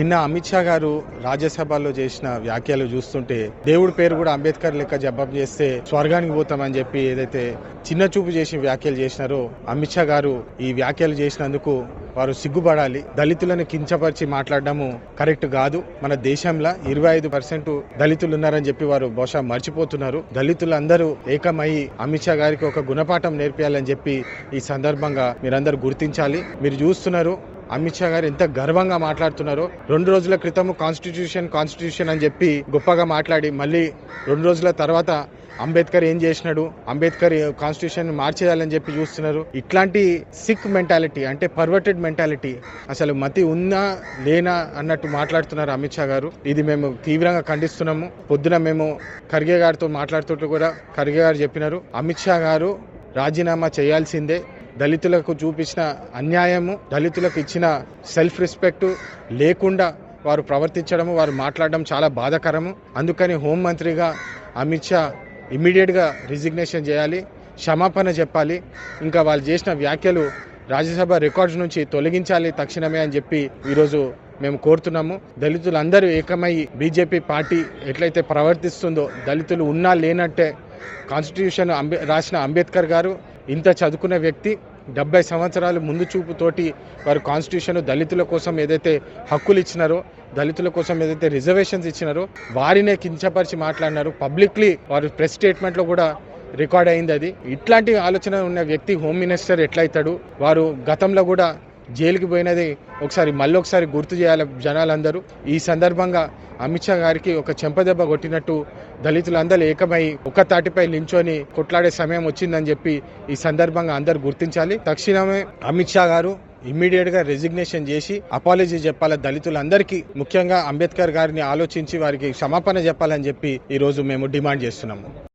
నిన్న అమిత్ షా గారు రాజ్యసభలో చేసిన వ్యాఖ్యలు చూస్తుంటే దేవుడి పేరు కూడా అంబేద్కర్ లెక్క జవాబు చేస్తే స్వర్గానికి పోతామని చెప్పి ఏదైతే చిన్న చూపు చేసి వ్యాఖ్యలు చేసినారో అమిత్ షా గారు ఈ వ్యాఖ్యలు చేసినందుకు వారు సిగ్గుపడాలి. దళితులను కించపరిచి మాట్లాడడము కరెక్ట్ కాదు. మన దేశంలో ఇరవై ఐదు పర్సెంట్ దళితులు ఉన్నారని చెప్పి వారు బహుశా మర్చిపోతున్నారు. దళితులందరూ ఏకమై అమిత్ షా గారికి ఒక గుణపాఠం నేర్పించాలని చెప్పి ఈ సందర్భంగా మీరందరూ గుర్తించాలి. మీరు చూస్తున్నారు అమిత్ షా గారు ఎంత గర్వంగా మాట్లాడుతున్నారు. రెండు రోజుల క్రితం కాన్స్టిట్యూషన్ కాన్స్టిట్యూషన్ అని చెప్పి గొప్పగా మాట్లాడి మళ్ళీ రెండు రోజుల తర్వాత అంబేద్కర్ ఏం చేసినాడు? అంబేద్కర్ కాన్స్టిట్యూషన్ మార్చేయాలని చెప్పి చూస్తున్నారు. ఇట్లాంటి సిక్ మెంటాలిటీ అంటే పర్వర్టెడ్ మెంటాలిటీ అసలు మతి ఉందా లేనా అన్నట్టు మాట్లాడుతున్నారు అమిత్ షా గారు. ఇది మేము తీవ్రంగా ఖండిస్తున్నాము. పొద్దున మేము ఖర్గే గారితో మాట్లాడుతుంటూ కూడా ఖర్గే గారు చెప్పినారు. అమిత్ షా గారు రాజీనామా చేయాల్సిందే. దళితులకు చూపించిన అన్యాయము దళితులకు ఇచ్చిన సెల్ఫ్ రెస్పెక్ట్ లేకుండా వారు ప్రవర్తించడము వారు మాట్లాడడం చాలా బాధాకరము. అందుకని హోంమంత్రిగా అమిత్ షా ఇమ్మీడియట్గా రిజిగ్నేషన్ చేయాలి క్షమాపణ చెప్పాలి. ఇంకా వాళ్ళు చేసిన వ్యాఖ్యలు రాజ్యసభ రికార్డ్స్ నుంచి తొలగించాలి తక్షణమే అని చెప్పి ఈరోజు మేము కోరుతున్నాము. దళితులందరూ ఏకమై బీజేపీ పార్టీ ఎట్లయితే ప్రవర్తిస్తుందో దళితులు ఉన్నా లేనట్టే కాన్స్టిట్యూషన్ అంబే రాసిన అంబేద్కర్ గారు ఇంత చదువుకున్న వ్యక్తి డెబ్బై సంవత్సరాలు ముందు చూపుతోటి వారు కాన్స్టిట్యూషన్ దళితుల కోసం ఏదైతే హక్కులు ఇచ్చినారో దళితుల కోసం ఏదైతే రిజర్వేషన్స్ ఇచ్చినారో వారినే కించపరిచి మాట్లాడినారు. పబ్లిక్లీ వారు ప్రెస్ స్టేట్మెంట్లో కూడా రికార్డ్ అయింది అది. ఇట్లాంటి ఆలోచన ఉన్న వ్యక్తి హోమ్ మినిస్టర్ ఎట్లయితాడు? వారు గతంలో కూడా జైలుకి పోయినది ఒకసారి మళ్ళీ ఒకసారి గుర్తు చేయాలి జనాలందరూ. ఈ సందర్భంగా అమిత్ షా గారికి ఒక చెంపదెబ్బ కొట్టినట్టు దళితులందరూ ఏకమై ఒక తాటిపై నించొని కొట్లాడే సమయం వచ్చిందని చెప్పి ఈ సందర్భంగా అందరూ గుర్తించాలి. తక్షణమే అమిత్ షా గారు ఇమ్మీడియట్గా రెసిగ్నేషన్ చేసి అపాలజీ చెప్పాలి. దళితులందరికీ ముఖ్యంగా అంబేద్కర్ గారిని ఆలోచించి వారికి క్షమాపణ చెప్పాలని చెప్పి ఈ రోజు మేము డిమాండ్ చేస్తున్నాము.